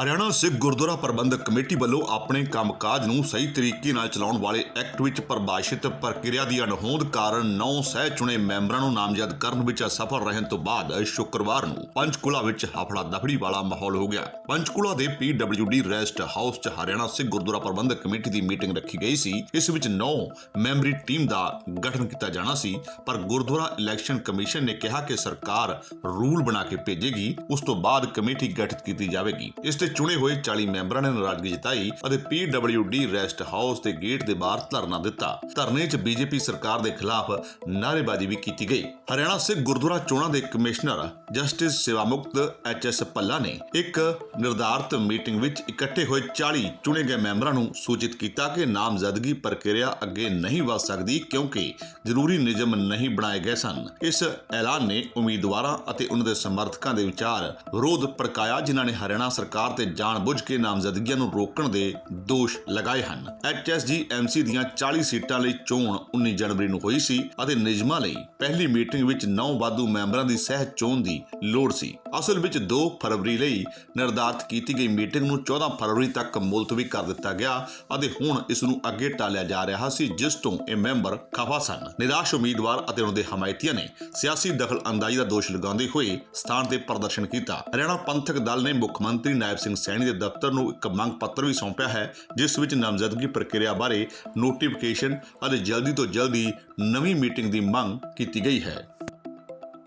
Haryana Sikh Gurdwara Prabandhak committee ਵੱਲੋਂ ਆਪਣੇ ਕੰਮਕਾਜ ਨੂੰ ਸਹੀ ਤਰੀਕੇ ਨਾਲ ਚਲਾਉਣ ਵਾਲੇ ਐਕਟ ਵਿੱਚ ਪਰਿਭਾਸ਼ਿਤ ਪ੍ਰਕਿਰਿਆ ਦੀ ਅਣਹੋਂਦ ਕਾਰਨ ਨੌ ਸਹਿ ਚੁਣੇ ਮੈਂਬਰਾਂ ਨੂੰ ਨਾਮਜ਼ਦ ਕਰਨ ਵਿੱਚ ਅਸਫਲ ਰਹਿਣ ਤੋਂ ਬਾਅਦ ਸ਼ੁੱਕਰਵਾਰ ਨੂੰ ਪੰਚਕੂਲਾ ਵਿੱਚ ਹਫੜਾ ਦਫੜੀ ਵਾਲਾ ਮਾਹੌਲ ਹੋ ਗਿਆ। ਪੰਚਕੂਲਾ ਦੇ ਪੀਡਬਲਯੂਡੀ ਰੈਸਟ ਹਾਊਸ 'ਚ ਹਰਿਆਣਾ ਸਿੱਖ ਗੁਰਦੁਆਰਾ ਪ੍ਰਬੰਧਕ ਕਮੇਟੀ ਦੀ ਮੀਟਿੰਗ ਰੱਖੀ ਗਈ ਸੀ। ਇਸ ਵਿੱਚ ਨੌ ਮੈਂਬਰੀ ਟੀਮ ਦਾ ਗਠਨ ਕੀਤਾ ਜਾਣਾ ਸੀ, ਪਰ ਗੁਰਦੁਆਰਾ ਇਲੈਕਸ਼ਨ ਕਮਿਸ਼ਨ ਨੇ ਕਿਹਾ ਕਿ ਸਰਕਾਰ ਰੂਲ ਬਣਾ ਕੇ ਭੇਜੇਗੀ, ਉਸ ਤੋਂ ਬਾਅਦ ਕਮੇਟੀ ਗਠਿਤ ਕੀਤੀ ਜਾਵੇਗੀ। ਇਸ ਤੇ ਚੁਣੇ ਹੋਏ 40 ਮੈਂਬਰਾਂ ਨੇ ਨਾਰਾਜ਼ਗੀ ਜਤਾਈ ਅਤੇ ਪੀਡਬਲਯੂਡੀ ਰੈਸਟ ਹਾਊਸ ਦੇ ਗੇਟ ਦੇ ਬਾਹਰ ਧਰਨਾ ਦਿੱਤਾ। ਧਰਨੇ 'ਚ ਬੀਜੇਪੀ ਸਰਕਾਰ ਦੇ ਖਿਲਾਫ ਨਾਅਰੇਬਾਜ਼ੀ ਵੀ ਕੀਤੀ ਗਈ। ਹਰਿਆਣਾ ਸਿੱਖ ਗੁਰਦੁਆਰਾ ਚੋਣਾਂ ਦੇ ਕਮਿਸ਼ਨਰ ਜਸਟਿਸ ਸੇਵਾਮੁਕਤ ਐਚਐਸ ਪੱਲਾ ਨੇ ਇੱਕ ਨਿਰਧਾਰਤ ਮੀਟਿੰਗ ਵਿੱਚ ਇਕੱਠੇ ਹੋਏ 40 ਚੁਣੇ ਗਏ ਮੈਂਬਰਾਂ ਨੂੰ ਸੂਚਿਤ ਕੀਤਾ ਕਿ ਨਾਮਜ਼ਦਗੀ ਪ੍ਰਕਿਰਿਆ ਅੱਗੇ ਨਹੀਂ ਵਧ ਸਕਦੀ ਕਿਉਂਕਿ ਜ਼ਰੂਰੀ ਨਿਯਮ ਨਹੀਂ ਬਣਾਏ ਗਏ ਸਨ। ਇਸ ਐਲਾਨ ਨੇ ਉਮੀਦਵਾਰਾਂ ਅਤੇ ਉਹਨਾਂ ਦੇ ਸਮਰਥਕਾਂ ਦੇ ਵਿਚਾਰ ਵਿਰੋਧ ਪ੍ਰਕਾਇਆ ਜਿਨ੍ਹਾਂ ਨੇ ਹਰਿਆਣਾ ਸਰਕਾਰ ਤੇ ਜਾਣਬੁੱਝ ਕੇ ਨਾਮਜ਼ਦਗੀਆਂ ਨੂੰ ਰੋਕਣ ਦੇ ਦੋਸ਼ ਲਗਾਏ ਹਨ। ਐਚਐਸਜੀ ਐਮਸੀ ਦੀਆਂ 40 ਸੀਟਾਂ ਲਈ ਚੋਣ 19 ਜਨਵਰੀ ਨੂੰ ਹੋਈ ਸੀ ਅਤੇ ਨਿਯਮਾਂ ਲਈ ਪਹਿਲੀ ਮੀਟਿੰਗ ਵਿੱਚ 9 ਵਾਧੂ ਮੈਂਬਰਾਂ ਦੀ ਸਹਿ ਚੋਣ ਦੀ ਲੋੜ ਸੀ। ਅਸਲ ਵਿੱਚ 2 ਫਰਵਰੀ ਲਈ ਨਿਰਧਾਰਤ ਕੀਤੀ ਗਈ ਮੀਟਿੰਗ ਨੂੰ 14 ਫਰਵਰੀ ਤੱਕ ਮੁਲਤਵੀ ਕਰ ਦਿੱਤਾ ਗਿਆ ਅਤੇ ਹੁਣ ਇਸ ਨੂੰ ਅੱਗੇ ਟਾਲਿਆ ਜਾ ਰਿਹਾ ਸੀ, ਜਿਸ ਤੋਂ ਇਹ ਮੈਂਬਰ ਖਫਾ ਸਨ। ਨਿਰਾਸ਼ ਉਮੀਦਵਾਰ ਅਤੇ ਉਹਨਾਂ ਦੇ ਹਮਾਇਤੀਆਂ ਨੇ ਸਿਆਸੀ ਦਖਲ ਅੰਦਾਜ਼ੀ ਦਾ ਦੋਸ਼ ਲਗਾਉਂਦੇ ਹੋਏ ਸਥਾਨ ਤੇ ਪ੍ਰਦਰਸ਼ਨ ਕੀਤਾ। ਹਰਿਆਣਾ ਪੰਥਕ ਦਲ ਨੇ ਮੁੱਖ ਮੰਤਰੀ ਨਾਇਬ ਸਿੰਘ ਸੈਣੀ ਦੇ ਦਫ਼ਤਰ ਨੂੰ ਇੱਕ ਮੰਗ ਪੱਤਰ ਵੀ ਸੌਂਪਿਆ ਹੈ, ਜਿਸ ਵਿੱਚ ਨਾਮਜ਼ਦਗੀ ਪ੍ਰਕਿਰਿਆ ਬਾਰੇ ਨੋਟੀਫਿਕੇਸ਼ਨ ਅਤੇ ਜਲਦੀ ਤੋਂ ਜਲਦੀ ਨਵੀਂ ਮੀਟਿੰਗ ਦੀ ਮੰਗ ਕੀਤੀ ਗਈ ਹੈ।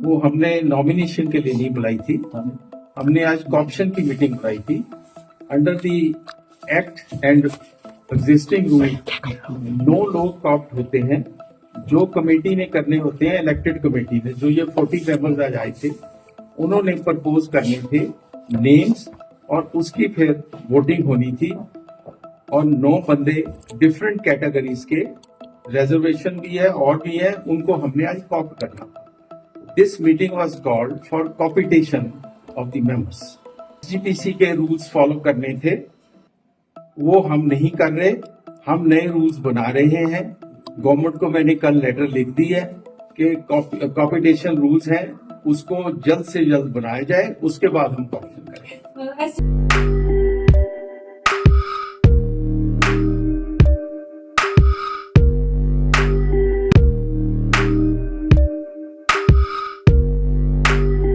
वो हमने नॉमिनेशन के लिए नहीं बुलाई थी। हमने आज कॉप्शन की मीटिंग बुलाई थी। Under the act and existing rule no लोग कॉप्ट होते हैं। जो कमेटी ने करने होते हैं इलेक्टेड कमेटी ने, जो ये फोर्टी मेंबर्स आज आए थे, उन्होंने प्रपोज करने थे नेम्स और उसकी फिर वोटिंग होनी थी। और नौ बंदे डिफरेंट कैटेगरीज के रिजर्वेशन भी है और भी है, उनको हमने आज कॉप्ट करना। This meeting was called for computation of the members. GPC के रूल्स फॉलो करने थे। वो हम नहीं कर रहे। हम नए रूल्स बना रहे हैं। गवर्नमेंट को मैंने कल लेटर लिख दी है कि कॉम्पिटिशन रूल्स हैं। उसको जल्द से जल्द बनाया जाए। उसके बाद हम कॉम्पिटिशन करें